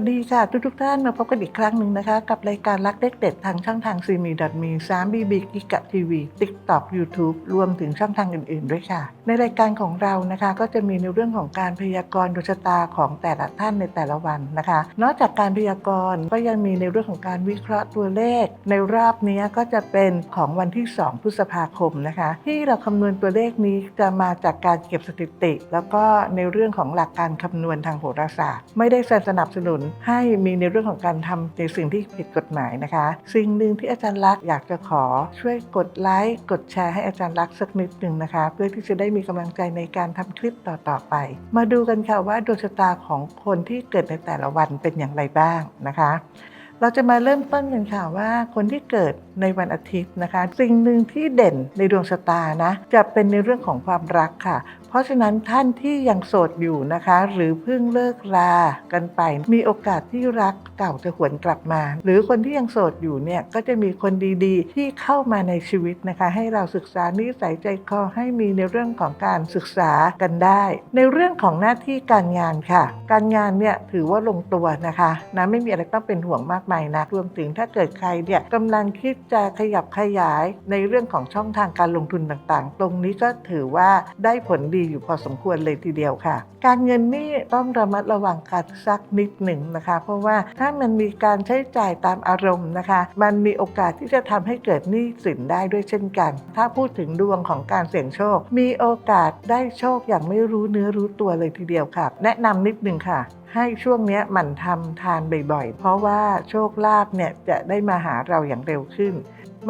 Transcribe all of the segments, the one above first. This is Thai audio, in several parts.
วัสดีค่ะทุกทุกท่านมาพบกันอีกครั้งหนึ่งนะคะ กับรายการรักเด็กเด็ดทางช่องทางซีมีดอทมีสามบีบีกิกะทีวีติ๊กต็อกยูทูบรวมถึงช่องทางอื่นๆด้วยค่ะ ในรายการของเรานะคะก็จะมีในเรื่องของการพยากรณ์ดวงชะตาของแต่ละท่านในแต่ละวันนะคะ นอกจากการพยากรณ์ก็ยังมีในเรื่องของการวิเคราะห์ตัวเลข ในรอบนี้ก็จะเป็นของวันที่ 2 พฤษภาคมนะคะ ที่เราคำนวณตัวเลขนี้จะมาจากการเก็บสถิติ แล้วก็ในเรื่องของหลักการคำนวณทางโหราศาสตร์ ไม่ได้สนับสนุนให้มีในเรื่องของการทำในสิ่งที่ผิดกฎหมายนะคะ สิ่งหนึ่งที่อาจารย์ลักษ์อยากจะขอช่วยกดไลค์กดแชร์ให้อาจารย์ลักษ์สักนิดหนึ่งนะคะ เพื่อที่จะได้มีกำลังใจในการทำคลิปต่อๆไป มาดูกันค่ะว่าดวงชะตาของคนที่เกิดในแต่ละวันเป็นอย่างไรบ้างนะคะเราจะมาเริ่มต้นกันค่ะว่าคนที่เกิดในวันอาทิตย์นะคะ สิ่งหนึ่งที่เด่นในดวงชะตานะ จะเป็นในเรื่องของความรักค่ะ เพราะฉะนั้นท่านที่ยังโสดอยู่นะคะ หรือเพิ่งเลิกรากันไป มีโอกาสที่รักเก่าจะหวนกลับมา หรือคนที่ยังโสดอยู่เนี่ยก็จะมีคนดีๆ ที่เข้ามาในชีวิตนะคะ ให้เราศึกษานิสัยใจคอให้มีในเรื่องของการศึกษากันได้ ในเรื่องของหน้าที่การงานค่ะ การงานเนี่ยถือว่าลงตัวนะคะนะไม่มีอะไรต้องเป็นห่วงมากมายนะรวมถึงถ้าเกิดใครเนี่ยกำลังคิดจะขยับขยายในเรื่องของช่องทางการลงทุนต่างๆ ตรงนี้ก็ถือว่าได้ผลดีอยู่พอสมควรเลยทีเดียวค่ะ การเงินนี่ต้องระมัดระวังกันสักนิดหนึ่งนะคะ เพราะว่าถ้ามันมีการใช้จ่ายตามอารมณ์นะคะ มันมีโอกาสที่จะทำให้เกิดหนี้สินได้ด้วยเช่นกัน ถ้าพูดถึงดวงของการเสี่ยงโชค มีโอกาสได้โชคอย่างไม่รู้เนื้อรู้ตัวเลยทีเดียวค่ะ แนะนำนิดหนึ่งค่ะให้ช่วงนี้หมั่นทำทานบ่อยๆ เพราะว่าโชคลาภเนี่ยจะได้มาหาเราอย่างเร็วขึ้น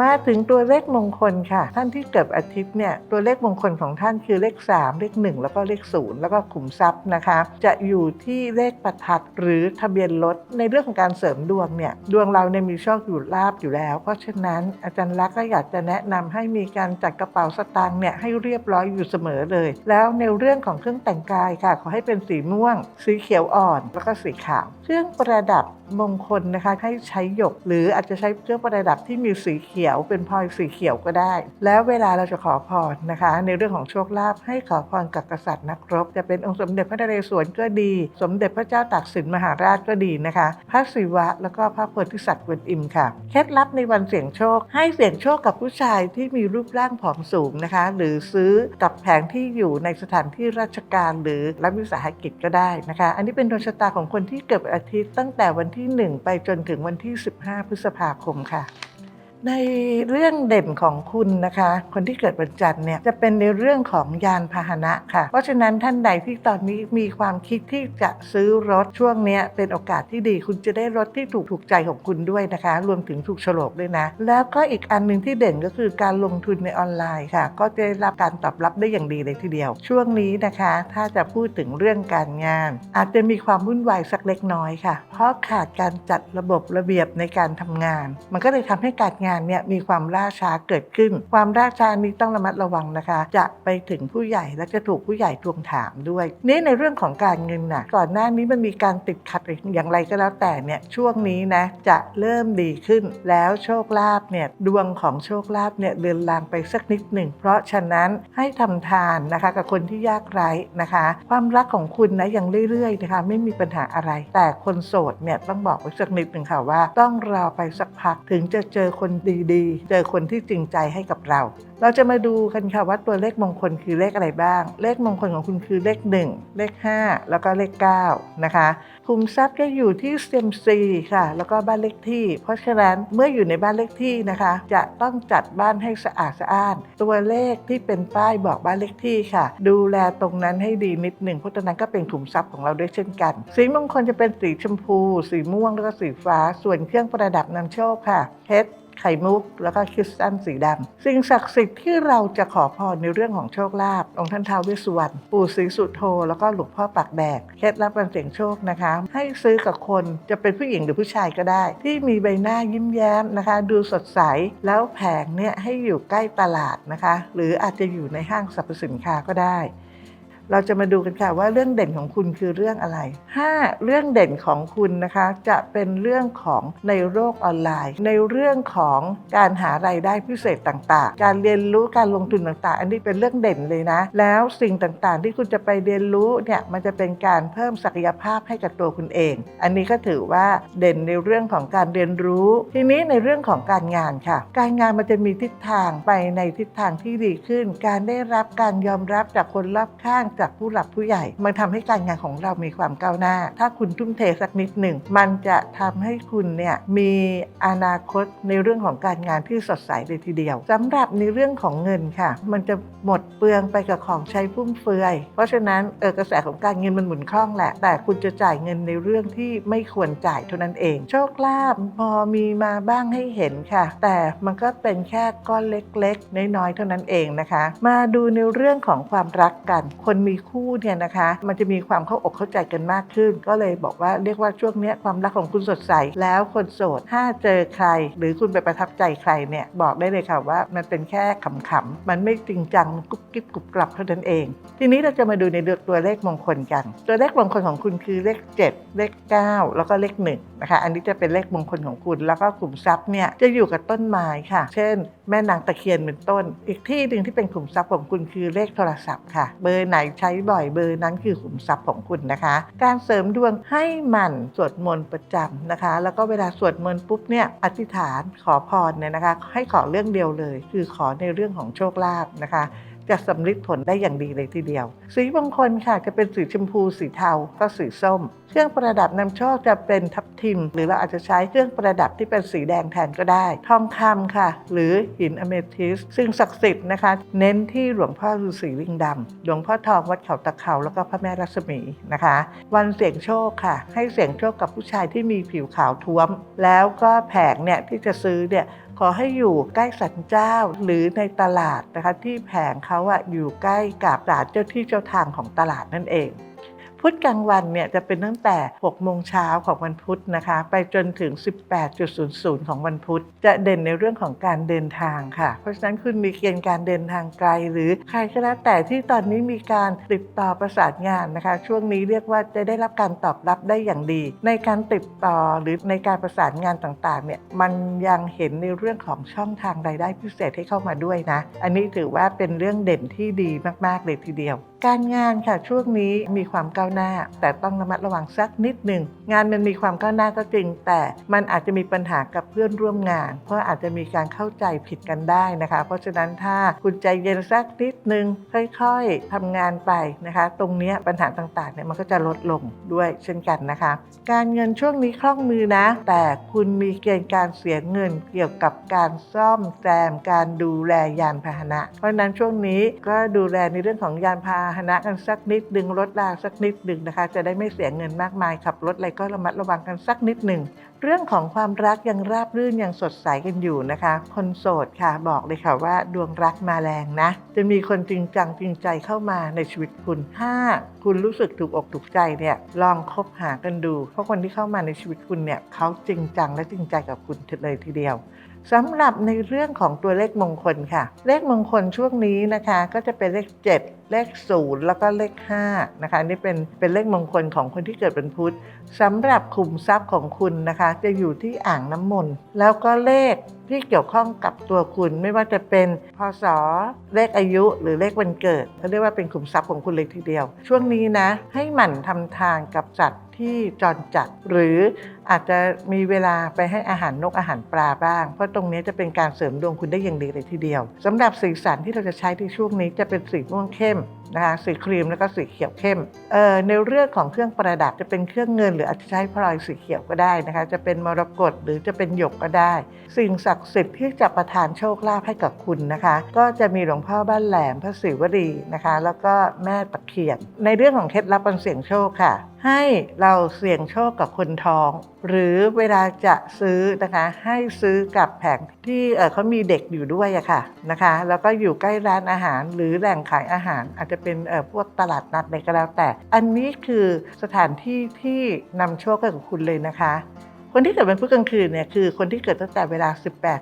มาถึงตัวเลขมงคลค่ะ ท่านที่เกิดอาทิตย์เนี่ยตัวเลขมงคลของท่านคือเลข 3 เลข 1 แล้วก็เลข 0 แล้วก็ขุมทรัพย์นะคะ จะอยู่ที่เลขประทัดหรือทะเบียนรถในเรื่องของการเสริมดวงเนี่ยดวงเราเนี่ยมีโชคอยู่ลาบอยู่แล้ว เพราะฉะนั้นอาจารย์ลักษณ์ก็อยากจะแนะนำให้มีการจัดกระเป๋าสตางค์เนี่ยให้เรียบร้อยอยู่เสมอเลย แล้วในเรื่องของเครื่องแต่งกายค่ะ ขอให้เป็นสีม่วง สีเขียวอ่อน แล้วก็สีขาวเครื่องประดับ มงคลนะคะให้ใช้หยก หรืออาจจะใช้เครื่องประดับที่มีสีเขียวเป็นพลอยสีเขียวก็ได้ แล้วเวลาเราจะขอพรนะคะ ในเรื่องของโชคลาภให้ขอพรกับกษัตริย์นักรบ จะเป็นองค์สมเด็จพระนเรศวรก็ดี สมเด็จพระเจ้าตากสินมหาราชก็ดีนะคะ พระศิวะแล้วก็พระโพธิสัตว์กวนอิมค่ะเคล็ดลับในวันเสี่ยงโชค ให้เสี่ยงโชคกับผู้ชายที่มีรูปร่างผอมสูงนะคะ หรือซื้อกับแผงที่อยู่ในสถานที่ราชการหรือรัฐวิสาหกิจก็ได้นะคะ อันนี้เป็นดวงชะตาของคนที่เกิดอาทิตย์ตั้งแต่วันที่ที่ 1 ไปจนถึงวันที่ 15 พฤษภาคมค่ะ ในเรื่องเด่นของคุณนะคะ คนที่เกิดวันจันทร์เนี่ยจะเป็นในเรื่องของยานพาหนะค่ะ เพราะฉะนั้นท่านใดที่ตอนนี้มีความคิดที่จะซื้อรถช่วงนี้เป็นโอกาสที่ดี คุณจะได้รถที่ถูกถูกใจของคุณด้วยนะคะ รวมถึงถูกโฉลกด้วยนะ แล้วก็อีกอันหนึ่งที่เด่นก็คือการลงทุนในออนไลน์ค่ะ ก็จะได้รับการตอบรับได้อย่างดีเลยทีเดียว ช่วงนี้นะคะ ถ้าจะพูดถึงเรื่องการงาน อาจจะมีความวุ่นวายสักเล็กน้อยค่ะ เพราะขาดการจัดระบบระเบียบในการทำงาน มันก็เลยทำให้การงานเนี่ยมีความล่าช้าเกิดขึ้น ความล่าช้านี้ต้องระมัดระวังนะคะ จะไปถึงผู้ใหญ่และจะถูกผู้ใหญ่ทวงถามด้วย นี่ในเรื่องของการเงินน่ะก่อนหน้านี้มันมีการติดขัดอย่างไรก็แล้วแต่เนี่ยช่วงนี้นะจะเริ่มดีขึ้น แล้วโชคลาภเนี่ยดวงของโชคลาภเนี่ยเดินลางไปสักนิดหนึ่ง เพราะฉะนั้นให้ทำทานนะคะกับคนที่ยากไร้นะคะ ความรักของคุณนะยังเรื่อยๆนะคะไม่มีปัญหาอะไร แต่คนโสดเนี่ยต้องบอกไว้สักนิดหนึ่งค่ะว่า ต้องรอไปสักพักถึงจะเจอคนดีๆ เจอคนที่จริงใจให้กับเรา เราจะมาดูกันค่ะว่าตัวเลขมงคลคือเลขอะไรบ้าง เลขมงคลของคุณคือเลข 1 เลข 5 แล้วก็เลข 9 นะคะคุมทรัพย์ก็อยู่ที่เซมซีค่ะ แล้วก็บ้านเลขที่ เพราะฉะนั้นเมื่ออยู่ในบ้านเลขที่นะคะ จะต้องจัดบ้านให้สะอาดสะอ้าน ตัวเลขที่เป็นป้ายบอกบ้านเลขที่ค่ะ ดูแลตรงนั้นให้ดีนิดหนึ่งเพราะตรงนั้นก็เป็นขุมทรัพย์ของเราด้วยเช่นกัน สีมงคลจะเป็นสีชมพู สีม่วงแล้วก็สีฟ้า ส่วนเครื่องประดับนำโชคค่ะเพชร ไข่มุก แล้วก็คริสตัลสีดำสิ่งศักดิ์สิทธิ์ที่เราจะขอพรในเรื่องของโชคลาภองค์ท่านท้าวเวสสุวรรณปู่ศรีสุโธแล้วก็หลวงพ่อปากแดกเคล็ดลับการเสี่ยงโชคนะคะ ให้ซื้อกับคนจะเป็นผู้หญิงหรือผู้ชายก็ได้ ที่มีใบหน้ายิ้มแย้มนะคะ ดูสดใสแล้วแผงเนี่ยให้อยู่ใกล้ตลาดนะคะ หรืออาจจะอยู่ในห้างสรรพสินค้าก็ได้ เราจะมาดูกันค่ะว่าเรื่องเด่นของคุณคือเรื่องอะไร 5. เรื่องเด่นของคุณนะคะ จะเป็นเรื่องของในโลกออนไลน์ ในเรื่องของการหารายได้พิเศษต่างๆ การเรียนรู้การลงทุนต่างๆ อันนี้เป็นเรื่องเด่นเลยนะ แล้วสิ่งต่างๆ ที่คุณจะไปเรียนรู้เนี่ยมันจะเป็นการเพิ่มศักยภาพให้กับตัวคุณเอง อันนี้ก็ถือว่าเด่นในเรื่องของการเรียนรู้ ทีนี้ในเรื่องของการงานค่ะ การงานมันจะมีทิศทางไปในทิศทางที่ดีขึ้น การได้รับการยอมรับจากคนรอบข้างจากผู้หลักผู้ใหญ่ มันทำให้การงานของเรามีความก้าวหน้า ถ้าคุณทุ่มเทสักนิดหนึ่ง มันจะทำให้คุณเนี่ยมีอนาคตในเรื่องของการงานที่สดใสเลยทีเดียวสำหรับในเรื่องของเงินค่ะ มันจะหมดเปลืองไปกับของใช้ฟุ่มเฟือย เพราะฉะนั้นเออกระแสของการเงินมันหมุนคล่องแหละ แต่คุณจะจ่ายเงินในเรื่องที่ไม่ควรจ่ายเท่านั้นเอง โชคลาภพอมีมาบ้างให้เห็นค่ะ แต่มันก็เป็นแค่ก้อนเล็กๆ น้อยๆเท่านั้นเองนะคะ มาดูในเรื่องของความรักกัน คนมีมีคู่เนี่ยนะคะ มันจะมีความเข้าอกเข้าใจกันมากขึ้น ก็เลยบอกว่าเรียกว่าช่วงนี้ความรักของคุณสดใส แล้วคนโสดถ้าเจอใคร หรือคุณไปประทับใจใครเนี่ยบอกได้เลยค่ะว่ามันเป็นแค่ขำๆมันไม่จริงจังกุ๊บกิ๊บกุบกรับเท่านั้นเอง ทีนี้เราจะมาดูในเรื่องตัวเลขมงคลกัน ตัวเลขมงคลของคุณคือเลข 7 เลข 9 แล้วก็เลข1นะคะอันนี้จะเป็นเลขมงคลของคุณ แล้วก็กลุ่มทรัพย์เนี่ยจะอยู่กับต้นไม้ค่ะ เช่น แม่นางตะเคียนเป็นต้น อีกที่หนึ่งที่เป็นขุมทรัพย์ของคุณคือเลขโทรศัพท์ค่ะ เบอร์ไหนใช้บ่อยเบอร์นั้นคือขุมทรัพย์ของคุณนะคะ การเสริมดวงให้หมันสวดมนต์ประจำนะคะ แล้วก็เวลาสวดมนต์ปุ๊บเนี่ยอธิษฐานขอพรเนี่ยนะคะ ให้ขอเรื่องเดียวเลย คือขอในเรื่องของโชคลาภนะคะ จะสำลิดผลได้อย่างดีเลยทีเดียว สีมงคลค่ะจะเป็นสีชมพูสีเทาก็สีส้ม เครื่องประดับนำโชคจะเป็นทับทิม หรือเราอาจจะใช้เครื่องประดับที่เป็นสีแดงแทนก็ได้ ทองคำค่ะ หรือหินอเมทิสซึ่งศักดิ์สิทธิ์นะคะ เน้นที่หลวงพ่อฤาษีลิงดำหลวงพ่อทองวัดเขาตะเขาแล้วก็พระแม่รัศมีนะคะ วันเสี่ยงโชคค่ะ ให้เสี่ยงโชคกับผู้ชายที่มีผิวขาวท้วม แล้วก็แผงเนี่ยที่จะซื้อเนี่ย ขอให้อยู่ใกล้สันเจ้าหรือในตลาดนะคะที่แผงเขาอะอยู่ใกล้กับศาลเจ้าที่เจ้าทางของตลาดนั่นเอง พุธกลางวันเนี่ยจะเป็นตั้งแต่ 6 โมงเช้าของวันพุธนะคะ ไปจนถึง 18.00 ของวันพุธ จะเด่นในเรื่องของการเดินทางค่ะ เพราะฉะนั้นคุณมีเกณฑ์การเดินทางไกล หรือใครก็แล้วแต่ที่ตอนนี้มีการติดต่อประสานงานนะคะ ช่วงนี้เรียกว่าจะได้รับการตอบรับได้อย่างดี ในการติดต่อหรือในการประสานงานต่างๆเนี่ยมันยังเห็นในเรื่องของช่องทางรายได้พิเศษให้เข้ามาด้วยนะ อันนี้ถือว่าเป็นเรื่องเด่นที่ดีมากๆเลยทีเดียวการงานค่ะช่วงนี้มีความก้าวหน้า แต่ต้องระมัดระวังสักนิดหนึ่งงานมันมีความก้าวหน้าก็จริง แต่มันอาจจะมีปัญหากับเพื่อนร่วมงาน เพราะอาจจะมีการเข้าใจผิดกันได้นะคะ เพราะฉะนั้นถ้าคุณใจเย็นสักนิดหนึ่งค่อยๆทำงานไปนะคะ ตรงเนี้ยปัญหาต่างๆเนี่ยมันก็จะลดลงด้วยเช่นกันนะคะ การเงินช่วงนี้คล่องมือนะ แต่คุณมีเกณฑ์การเสียเงินเกี่ยวกับการซ่อมแซมการดูแลยานพาหนะ เพราะฉะนั้นช่วงนี้ก็ดูแลในเรื่องของยานพาหนะกันสักนิดดึงลดลาสักนิดดึงนะคะ จะได้ไม่เสียเงินมากมายขับรถอะไรก็ระมัดระวังกันสักนิดหนึ่งเรื่องของความรักยังราบรื่นยังสดใสกันอยู่นะคะ คนโสดค่ะบอกเลยค่ะว่าดวงรักมาแรงนะ จะมีคนจริงจังจริงใจเข้ามาในชีวิตคุณถ้าคุณรู้สึกถูกอกถูกใจเนี่ยลองคบหากันดู เพราะคนที่เข้ามาในชีวิตคุณเนี่ยเขาจริงจังและจริงใจกับคุณเลยทีเดียว สำหรับในเรื่องของตัวเลขมงคลค่ะ เลขมงคลช่วงนี้นะคะก็จะเป็นเลข 7 เลข 0 แล้วก็เลข5นะคะนี่เป็นเป็นเลขมงคลของคนที่เกิดเป็นพุธสำหรับขุมทรัพย์ของคุณนะคะ จะอยู่ที่อ่างน้ำมนต์แล้วก็เลขที่เกี่ยวข้องกับตัวคุณไม่ว่าจะเป็นพศเลขอายุหรือเลขวันเกิดเขาเรียกว่าเป็นขุมทรัพย์ของคุณเลยทีเดียว ช่วงนี้นะ ให้หมั่นทำทานกับสัตว์ที่จรจัดหรือ อาจจะมีเวลาไปให้อาหารนกอาหารปลาบ้าง เพราะตรงนี้จะเป็นการเสริมดวงคุณได้อย่างดีเลยทีเดียวสำหรับสีสันที่เราจะใช้ในช่วงนี้จะเป็นสีม่วงเข้มนะคะสีครีมแล้วก็สีเขียวเข้มเอ่อในเรื่องของเครื่องประดับจะเป็นเครื่องเงิน หรืออาจจะใช้พลอยสีเขียวก็ได้นะคะ จะเป็นมรกตหรือจะเป็นหยกก็ได้ สิ่งศักดิ์สิทธิ์ที่จะประทานโชคลาภให้กับคุณนะคะ ก็จะมีหลวงพ่อบ้านแหลมพระศิวลีนะคะ แล้วก็แม่ตะเคียนในเรื่องของเคล็ดลับการเสี่ยงโชคค่ะ ให้เราเสี่ยงโชคกับคนท้องหรือเวลาจะซื้อนะคะให้ซื้อกับแผงที่เขามีเด็กอยู่ด้วยอะค่ะนะคะแล้วก็อยู่ใกล้ร้านอาหาร หรือแหล่งขายอาหาร อาจจะเป็นพวกตลาดนัดอะไรก็แล้วแต่ อันนี้คือสถานที่ที่นำโชคให้กับคุณเลยนะคะ คนที่เกิดวันพุธกลางคืนเนี่ยคือคนที่เกิดตั้งแต่เวลา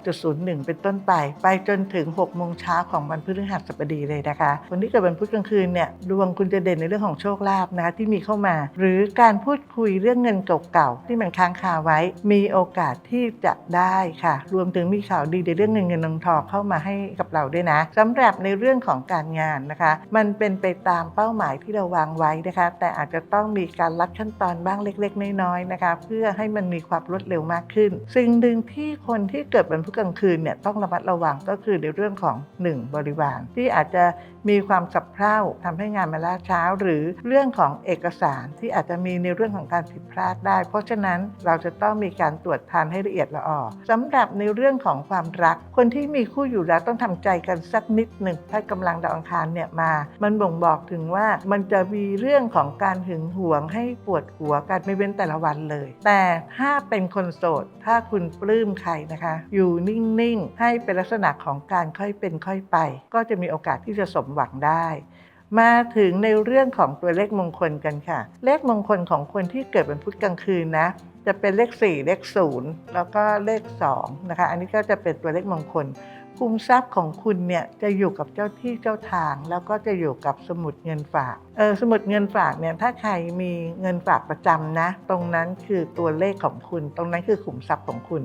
18.01 เป็นต้นไป ไปจนถึง 6 โมงเช้าของวันพฤหัสบดีเลยนะคะ คนที่เกิดวันพุธกลางคืนเนี่ยดวงคุณจะเด่นในเรื่องของโชคลาภนะคะที่มีเข้ามา หรือการพูดคุยเรื่องเงินเก่าๆที่มันค้างคาไว้ มีโอกาสที่จะได้ค่ะ รวมถึงมีข่าวดีในเรื่องเงินเงินทองทองเข้ามาให้กับเราด้วยนะสำหรับในเรื่องของการงานนะคะ มันเป็นไปตามเป้าหมายที่เราวางไว้นะคะ แต่อาจจะต้องมีการลัดขั้นตอนบ้างเล็ก ๆ น้อยๆนะคะ เพื่อให้มันมีความรวดเร็วมากขึ้น สิ่งหนึ่งที่คนที่เกิดวันพุธกลางคืนเนี่ยต้องระมัดระวังก็คือในเรื่องของ 1 บริวารที่อาจจะ มีความสับเพร่าทำให้งานมาล่าช้า หรือเรื่องของเอกสารที่อาจจะมีในเรื่องของการผิดพลาดได้ เพราะฉะนั้นเราจะต้องมีการตรวจทานให้ละเอียดละออสำหรับในเรื่องของความรัก คนที่มีคู่อยู่แล้วต้องทำใจกันสักนิดหนึ่งถ้ากำลังดาวอังคารเนี่ยมา มันบ่งบอกถึงว่ามันจะมีเรื่องของการหึงหวงให้ปวดหัวกันไม่เว้นแต่ละวันเลย แต่ถ้าเป็นคนโสด ถ้าคุณปลื้มใครนะคะ อยู่นิ่งๆ ให้เป็นลักษณะของการค่อยเป็นค่อยไป ก็จะมีโอกาสที่จะสมหวังได้ มาถึงในเรื่องของตัวเลขมงคลกันค่ะ เลขมงคลของคนที่เกิดวันพุธกลางคืนนะ จะเป็นเลข 4 เลข 0 แล้วก็เลข2นะคะ อันนี้ก็จะเป็นตัวเลขมงคลคุมทรัพย์ของคุณเนี่ยจะอยู่กับเจ้าที่เจ้าทาง แล้วก็จะอยู่กับสมุดเงินฝากเออสมุดเงินฝากเนี่ยถ้าใครมีเงินฝากประจำนะ ตรงนั้นคือตัวเลขของคุณ ตรงนั้นคือขุมทรัพย์ของคุณ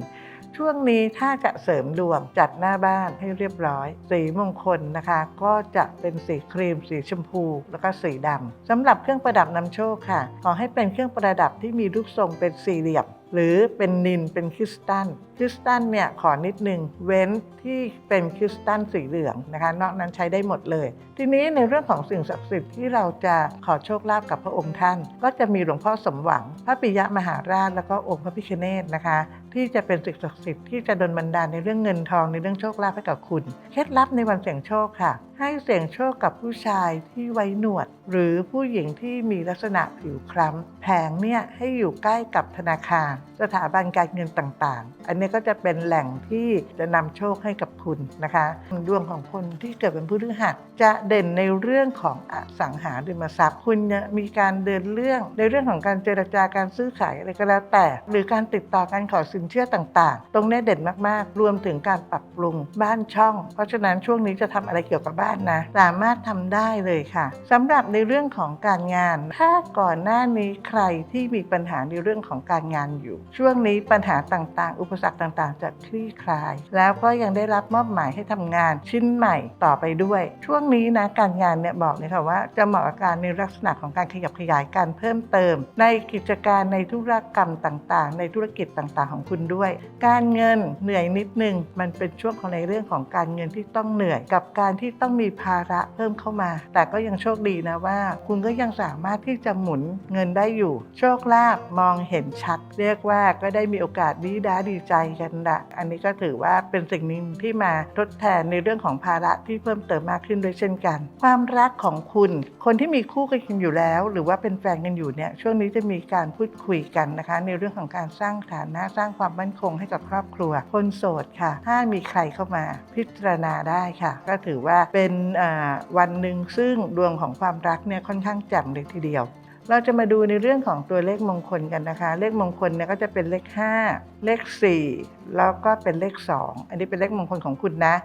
ช่วงนี้ถ้าจะเสริมดวงจัดหน้าบ้านให้เรียบร้อย สีมงคลนะคะ ก็จะเป็นสีครีม สีชมพู แล้วก็สีดำสำหรับเครื่องประดับนำโชคค่ะ ขอให้เป็นเครื่องประดับที่มีรูปทรงเป็นสี่เหลี่ยมหรือเป็นนินเป็นคริสตัลคริสตัลเนี่ยขอนิดนึงเว้นที่เป็นคริสตัลสีเหลืองนะคะ นอกนั้นใช้ได้หมดเลย ทีนี้ในเรื่องของสิ่งศักดิ์สิทธิ์ที่เราจะขอโชคลาภกับพระองค์ท่าน ก็จะมีหลวงพ่อสมหวัง พระปิยะมหาราชแล้วก็องค์พระพิฆเนศนะคะ ที่จะเป็นสิ่งศักดิ์สิทธิ์ที่จะดลบันดาลในเรื่องเงินทองในเรื่องโชคลาภให้กับคุณ เคล็ดลับในวันเสี่ยงโชคค่ะ ให้เสี่ยงโชคกับผู้ชายที่ไว้หนวด หรือผู้หญิงที่มีลักษณะผิวคล้ำแผงเนี่ยให้อยู่ใกล้กับธนาคาร สถาบันการเงินต่างๆ อันนี้ก็จะเป็นแหล่งที่จะนำโชคให้กับคุณนะคะดวงของคนที่เกิดเป็นผู้ฤหัสจะเด่นในเรื่องของอสังหาริมทรัพย์ คุณมีการเดินเรื่องในเรื่องของการเจรจาการซื้อขายอะไรก็แล้วแต่ หรือการติดต่อการขอสินเชื่อต่างๆ ตรงนี้เด่นมากๆ รวมถึงการปรับปรุงบ้านช่อง เพราะฉะนั้นช่วงนี้จะทำอะไรเกี่ยวกับบ้านนะ สามารถทำได้เลยค่ะสำหรับในเรื่องของการงาน ถ้าก่อนหน้านี้ใครที่มีปัญหาในเรื่องของการงานอยู่ ช่วงนี้ปัญหาต่างๆ อุปสรรคต่างๆ จะคลี่คลาย แล้วก็ยังได้รับมอบหมายให้ทำงานชิ้นใหม่ต่อไปด้วย ช่วงนี้นะการงานเนี่ยบอกเลยค่ะว่าจะเหมาะกับการในลักษณะของการขยับขยายการเพิ่มเติม ในกิจการในธุรกรรมต่างๆ ในธุรกิจต่างๆ ของคุณด้วย การเงินเหนื่อยนิดนึงมันเป็นช่วงของในเรื่องของการเงินที่ต้องเหนื่อยกับการที่ต้องมีภาระเพิ่มเข้ามา แต่ก็ยังโชคดีนะว่า คุณก็ยังสามารถที่จะหมุนเงินได้อยู่ โชคลาภมองเห็นชัด เรียกว่าก็ได้มีโอกาสดีด้าดีใจกันละอันนี้ก็ถือว่าเป็นสิ่งหนึ่งที่มาทดแทนในเรื่องของภาระที่เพิ่มเติมมากขึ้นด้วยเช่นกัน ความรักของคุณคนที่มีคู่กันอยู่แล้ว หรือว่าเป็นแฟนกันอยู่เนี่ยช่วงนี้จะมีการพูดคุยกันนะคะ ในเรื่องของการสร้างฐานะสร้างความมั่นคงให้กับครอบครัว คนโสดค่ะ ถ้ามีใครเข้ามาพิจารณาได้ค่ะ ก็ถือว่าเป็นอ่าวันหนึ่งซึ่งดวงของความรักเนี่ยค่อนข้างแจ่มเลยทีเดียว เราจะมาดูในเรื่องของตัวเลขมงคลกันนะคะ เลขมงคลเนี่ยก็จะเป็นเลข 5 เลข 4 แล้วก็เป็นเลข 2 อันนี้เป็นเลขมงคลของคุณนะ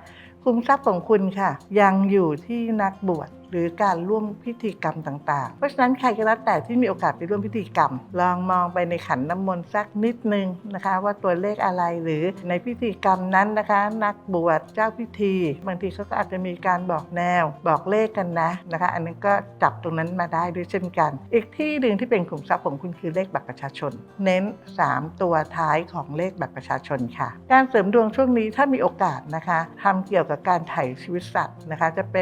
คุมทรัพย์ของคุณค่ะ ยังอยู่ที่นักบวชหรือการร่วมพิธีกรรมต่างๆ เพราะฉะนั้นใครก็แล้วแต่ที่มีโอกาสไปร่วมพิธีกรรม ลองมองไปในขันน้ำมนต์สักนิดนึงนะคะ ว่าตัวเลขอะไรหรือในพิธีกรรมนั้นนะคะ นักบวชเจ้าพิธี บางทีเขาก็อาจจะมีการบอกแนว บอกเลขกันนะนะคะ อันนั้นก็จับตรงนั้นมาได้ด้วยเช่นกัน อีกที่หนึ่งที่เป็นขุมทรัพย์ของคุณคือเลขบัตรประชาชน เน้น 3 ตัวท้ายของเลขบัตรประชาชนค่ะ การเสริมดวงช่วงนี้ถ้ามีโอกาสนะคะทำเกี่ยวกับการไถ่ชีวิตสัตว์นะคะ จะไป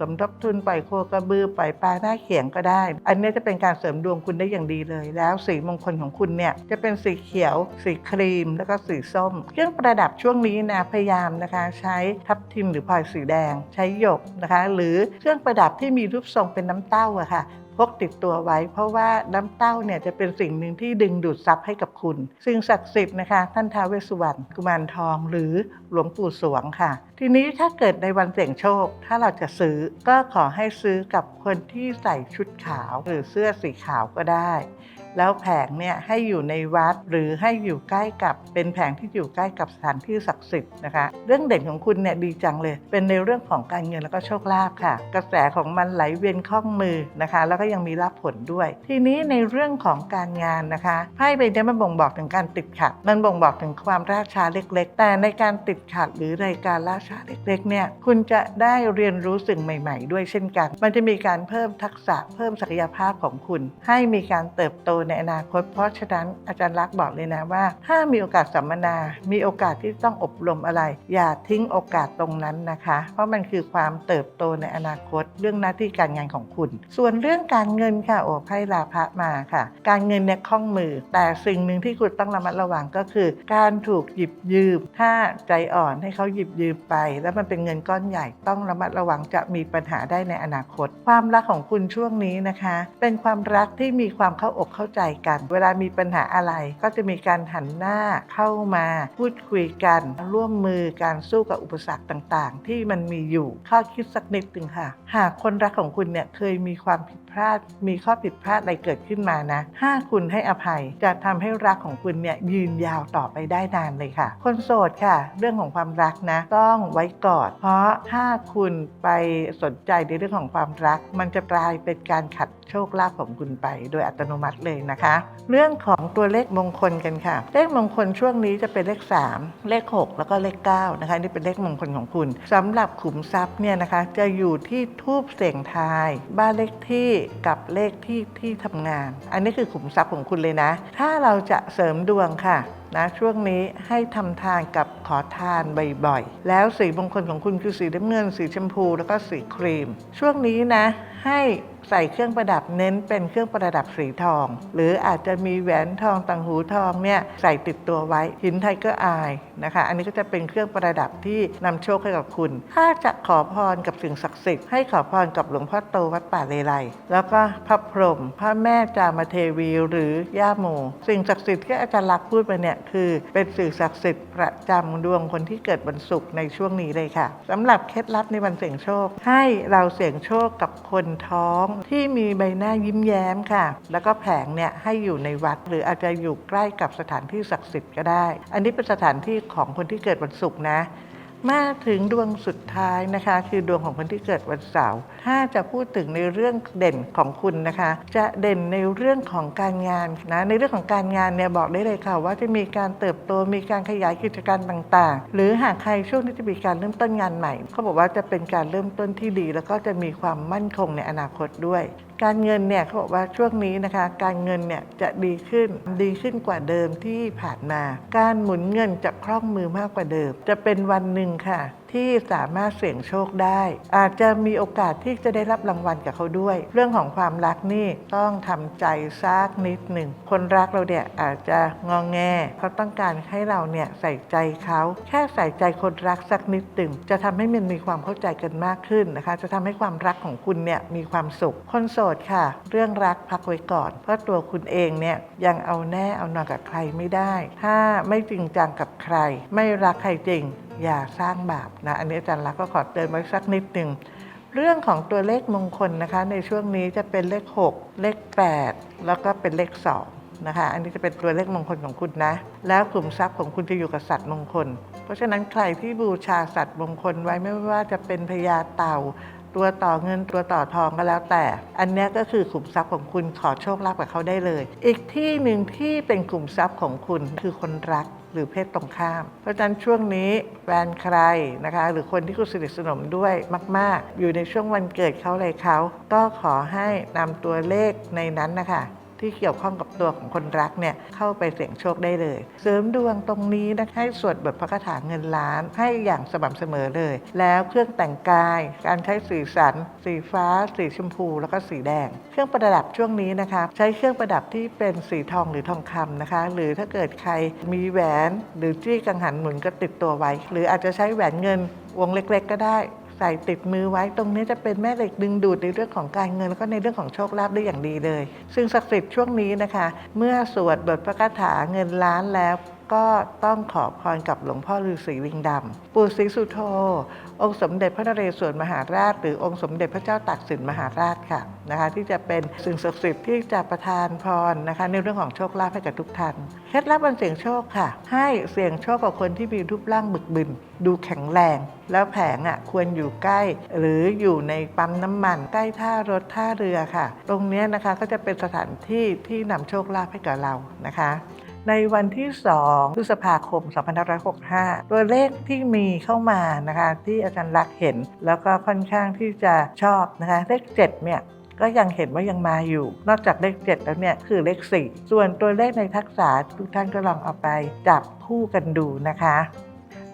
สมทบทุนปล่อยโคกระบือปล่อยปลาหน้าเขียงก็ได้ อันนี้จะเป็นการเสริมดวงคุณได้อย่างดีเลย แล้วสีมงคลของคุณเนี่ยจะเป็นสีเขียว สีครีม แล้วก็สีส้ม เครื่องประดับช่วงนี้นะพยายามนะคะ ใช้ทับทิมหรือพลอยสีแดง ใช้หยกนะคะ หรือเครื่องประดับที่มีรูปทรงเป็นน้ำเต้าอะค่ะ พกติดตัวไว้ เพราะว่าน้ำเต้าเนี่ยจะเป็นสิ่งหนึ่งที่ดึงดูดทรัพย์ให้กับคุณ สิ่งศักดิ์สิทธิ์นะคะ ท่านท้าวเวสสุวรรณกุมารทอง หรือหลวงปู่สวงค่ะ ทีนี้ถ้าเกิดในวันเสี่ยงโชค ถ้าเราจะซื้อก็ขอให้ซื้อกับคนที่ใส่ชุดขาว หรือเสื้อสีขาวก็ได้ แล้วแผงเนี่ยให้อยู่ในวัดหรือให้อยู่ใกล้กับเป็นแผงที่อยู่ใกล้กับสถานที่ศักดิ์สิทธิ์นะคะ เรื่องเด่นของคุณเนี่ยดีจังเลย เป็นในเรื่องของการเงินแล้วก็โชคลาภค่ะ กระแสของมันไหลเวียนคล่องมือนะคะ แล้วก็ยังมีรับผลด้วย ทีนี้ในเรื่องของการงานนะคะไพ่ใบนี้มันบ่งบอกถึงการติดขัด มันบ่งบอกถึงความลาชาเล็ก ๆ แต่ในการติดขัดหรือในการลาชาเล็กๆเนี่ยคุณจะได้เรียนรู้สิ่งใหม่ ๆ ด้วยเช่นกัน มันจะมีการเพิ่มทักษะเพิ่มศักยภาพของคุณ ให้มีการเติบโตในอนาคต เพราะฉะนั้นอาจารย์ลักษณ์บอกเลยนะว่า ถ้ามีโอกาสสัมมนา มีโอกาสที่ต้องอบรมอะไร อย่าทิ้งโอกาสตรงนั้นนะคะ เพราะมันคือความเติบโตในอนาคต เรื่องหน้าที่การงานของคุณ ส่วนเรื่องการเงินค่ะโอ้ไพ่ลาภะมาค่ะ การเงินเนี่ยคล่องมือ แต่สิ่งหนึ่งที่คุณต้องระมัดระวังก็คือ การถูกหยิบยืม ถ้าใจอ่อนให้เขาหยิบยืมไป แล้วมันเป็นเงินก้อนใหญ่ต้องระมัดระวังจะมีปัญหาได้ในอนาคต ความรักของคุณช่วงนี้นะคะ เป็นความรักที่มีความเข้าอกเข้าใจกัน เวลามีปัญหาอะไร ก็จะมีการหันหน้าเข้ามาพูดคุยกัน ร่วมมือการสู้กับอุปสรรคต่างๆ ที่มันมีอยู่ข้อคิดสักนิดหนึ่งค่ะ หากคนรักของคุณเนี่ยเคยมีความผิด พลาด มีข้อผิดพลาดอะไรเกิดขึ้นมานะถ้าคุณให้อภัยจะทำให้รักของคุณเนี่ยยืนยาวต่อไปได้นานเลยค่ะ คนโสดค่ะ เรื่องของความรักนะ ต้องไว้กอนเพราะถ้าคุณไปสนใจในเรื่องของความรัก มันจะกลายเป็นการขัดโชคลาภของคุณไป โดยอัตโนมัติเลยนะคะ เรื่องของตัวเลขมงคลกันค่ะ เลขมงคลช่วงนี้จะเป็นเลข 3 เลข 6 แล้วก็เลข9นะคะนี่เป็นเลขมงคลของคุณสำหรับขุมทรัพย์เนี่ยนะคะจะอยู่ที่ทูบเสียงทาย บ้านเลขที่กับเลขที่ที่ทำงาน อันนี้คือขุมทรัพย์ของคุณเลยนะ ถ้าเราจะเสริมดวงค่ะนะช่วงนี้ให้ทำทานกับขอทานบ่อยๆ แล้วสีมงคลของคุณคือสีน้ำเงิน สีชมพู แล้วก็สีครีม ช่วงนี้นะให้ ใส่เครื่องประดับเน้นเป็นเครื่องประดับสีทอง หรืออาจจะมีแหวนทองต่างหูทองเนี่ยใส่ติดตัวไว้หินไทเกอร์อายนะคะ อันนี้ก็จะเป็นเครื่องประดับที่นำโชคให้กับคุณ ถ้าจะขอพรกับสิ่งศักดิ์สิทธิ์ให้ขอพรกับหลวงพ่อโตวัดป่าเลไลแล้วก็พระพรหมพระแม่จามเทวีหรือย่าโมสิ่งศักดิ์สิทธิ์ที่อาจารย์ลักษณ์พูดไปเนี่ยคือเป็นสิ่งศักดิ์สิทธิ์ประจำดวงคนที่เกิดวันศุกร์ในช่วงนี้เลยค่ะสำหรับเคล็ดลับในวันเสี่ยงโชค ให้เราเสี่ยงโชคกับคนท้องที่มีใบหน้ายิ้มแย้มค่ะ แล้วก็แผงเนี่ยให้อยู่ในวัด หรืออาจจะอยู่ใกล้กับสถานที่ศักดิ์สิทธิ์ก็ได้ อันนี้เป็นสถานที่ของคนที่เกิดวันศุกร์นะ มาถึงดวงสุดท้ายนะคะ คือดวงของคนที่เกิดวันเสาร์ถ้าจะพูดถึงในเรื่องเด่นของคุณนะคะ จะเด่นในเรื่องของการงานนะในเรื่องของการงานเนี่ยบอกได้เลยค่ะ ว่าจะมีการเติบโตมีการขยายกิจการต่างๆ หรือหากใครช่วงที่จะมีการเริ่มต้นงานใหม่เขาบอกว่าจะเป็นการเริ่มต้นที่ดี แล้วก็จะมีความมั่นคงในอนาคตด้วยการเงินเนี่ยเขาบอกว่าช่วงนี้นะคะ การเงินเนี่ยจะดีขึ้นดีขึ้นกว่าเดิมที่ผ่านมา การหมุนเงินจะคล่องมือมากกว่าเดิม จะเป็นวันหนึ่งค่ะ ที่สามารถเสี่ยงโชคได้ อาจจะมีโอกาสที่จะได้รับรางวัลกับเขาด้วย เรื่องของความรักนี่ต้องทำใจซากนิดหนึ่ง คนรักเราเนี่ยอาจจะงองแงเขาต้องการให้เราเนี่ยใส่ใจเขาแค่ใส่ใจคนรักสักนิดหนึ่งจะทำให้มันมีความเข้าใจกันมากขึ้นนะคะ จะทำให้ความรักของคุณเนี่ยมีความสุข คนโสดค่ะ เรื่องรักพักไว้ก่อน เพราะตัวคุณเองเนี่ยยังเอาแน่เอานอนกับใครไม่ได้ ถ้าไม่จริงจังกับใคร ไม่รักใครจริงอย่าสร้างบาปนะอันนี้อาจารย์ลักษณ์ก็ขอเตือนไว้สักนิดหนึ่งเรื่องของตัวเลขมงคลนะคะ ในช่วงนี้จะเป็นเลข 6 เลข 8 แล้วก็เป็นเลข2นะคะ อันนี้จะเป็นตัวเลขมงคลของคุณนะ แล้วกลุ่มทรัพย์ของคุณจะอยู่กับสัตว์มงคล เพราะฉะนั้นใครที่บูชาสัตว์มงคลไว้ไม่ว่าจะเป็นพญาเต่า ตัวต่อเงินตัวต่อทองก็แล้วแต่ อันนี้ก็คือขุมทรัพย์ของคุณขอโชคลาภกับเขาได้เลย อีกที่หนึ่งที่เป็นกลุ่มทรัพย์ของคุณคือคนรัก หรือเพศตรงข้าม เพราะฉะนั้นช่วงนี้แฟนใครนะคะ หรือคนที่คุณสนิทสนมด้วยมาก ๆ อยู่ในช่วงวันเกิดเขาอะไรเขาก็ขอให้นำตัวเลขในนั้นนะคะ ที่เกี่ยวข้องกับตัวของคนรักเนี่ยเข้าไปเสี่ยงโชคได้เลย เสริมดวงตรงนี้นะให้สวดบทพระคาถาเงินล้าน ให้อย่างสม่ำเสมอเลย แล้วเครื่องแต่งกาย การใช้สีสัน สีฟ้า สีชมพู แล้วก็สีแดง เครื่องประดับช่วงนี้นะคะ ใช้เครื่องประดับที่เป็นสีทองหรือทองคำนะคะ หรือถ้าเกิดใครมีแหวน หรือจี้กังหันหมุนก็ติดตัวไว้ หรืออาจจะใช้แหวนเงินวงเล็ก ๆ ก็ได้ ใส่ติดมือไว้ตรงนี้จะเป็นแม่เหล็กดึงดูดในเรื่องของการเงิน แล้วก็ในเรื่องของโชคลาภได้อย่างดีเลย ซึ่งศักดิ์สิทธิ์ช่วงนี้นะคะ เมื่อสวดบทพระคาถาเงินล้านแล้ว ก็ต้องขอพรกับหลวงพ่อฤาษีลิงดำ ปู่ศรีสุโธ องค์สมเด็จพระนเรศวรมหาราช หรือองค์สมเด็จพระเจ้าตากสินมหาราชค่ะนะคะที่จะเป็นสิ่งศักดิ์สิทธิ์ที่จะประทานพรนะคะในเรื่องของโชคลาภให้กับทุกท่านเคล็ดลับการเสี่ยงโชคค่ะ ให้เสี่ยงโชคกับคนที่มีรูปร่างบึกบึน ดูแข็งแรง แล้วแผงอะควรอยู่ใกล้ หรืออยู่ในปั๊มน้ำมัน ใกล้ท่ารถท่าเรือค่ะ ตรงนี้นะคะก็จะเป็นสถานที่ที่นำโชคลาภให้กับเรานะคะ ในวันที่ 2 พฤษภาคม 2565 ตัวเลขที่มีเข้ามานะคะที่อาจารย์รักเห็น แล้วก็ค่อนข้างที่จะชอบนะคะเลข7เนี่ยก็ยังเห็นว่ายังมาอยู่ นอกจากเลข 7 แล้วเนี่ยคือเลข 4 ส่วนตัวเลขในทักษะทุกท่านก็ลองเอาไปจับคู่กันดูนะคะ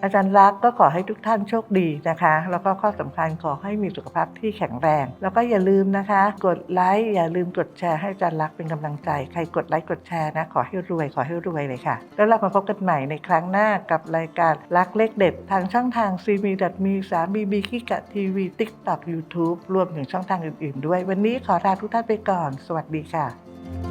อาจารย์รักก็ขอให้ทุกท่านโชคดีนะคะ แล้วก็ข้อสำคัญขอให้มีสุขภาพที่แข็งแรง แล้วก็อย่าลืมนะคะ กดไลค์อย่าลืมกดแชร์ให้อาจารย์รักเป็นกำลังใจ ใครกดไลค์กดแชร์นะ ขอให้รวยขอให้รวยเลยค่ะ แล้วเรามาพบกันใหม่ในครั้งหน้ากับรายการรักเลขเด็ด ทางช่องทาง c m m 3 b b กิกะทีวี TikTok YouTube รวมถึงช่องทางอื่น ๆ ด้วย วันนี้ขอลาทุกท่านไปก่อน สวัสดีค่ะ